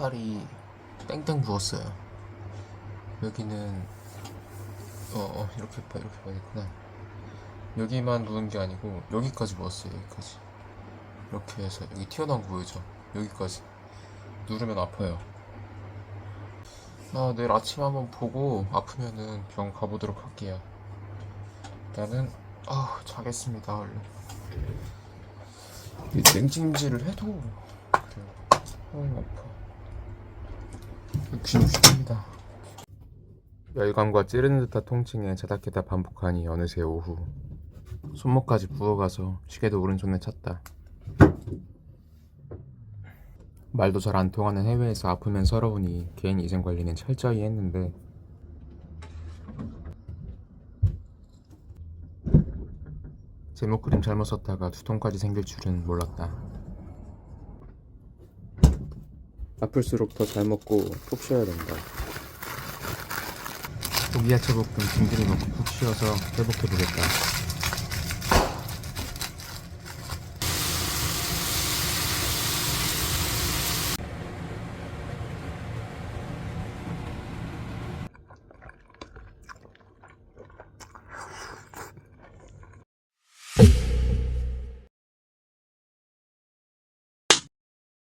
팔이 땡땡 부었어요. 여기는 어, 어 이렇게 봐 이렇게 봐야겠구나. 여기만 부은 게 아니고 여기까지 부었어요. 여기까지 이렇게 해서 여기 튀어나온 거 보이죠? 여기까지 누르면 아파요. 아 내일 아침 한번 보고 아프면은 병 가보도록 할게요. 일단은 아 자겠습니다 얼른. 이 냉찜질을 해도 그래요. 어 아파. 귀신입니다. 열감과 찌르는 듯한 통증에 자닥깨다 반복하니 어느새 오후 손목까지 부어가서 시계도 오른손에 찼다. 말도 잘 안 통하는 해외에서 아프면 서러우니 개인 이전 관리는 철저히 했는데 제목 그림 잘못 썼다가 두통까지 생길 줄은 몰랐다. 아플수록 더 잘 먹고 푹 쉬어야 된다. 고기야채 볶음 김들이 넣고 푹 쉬어서 회복해보겠다.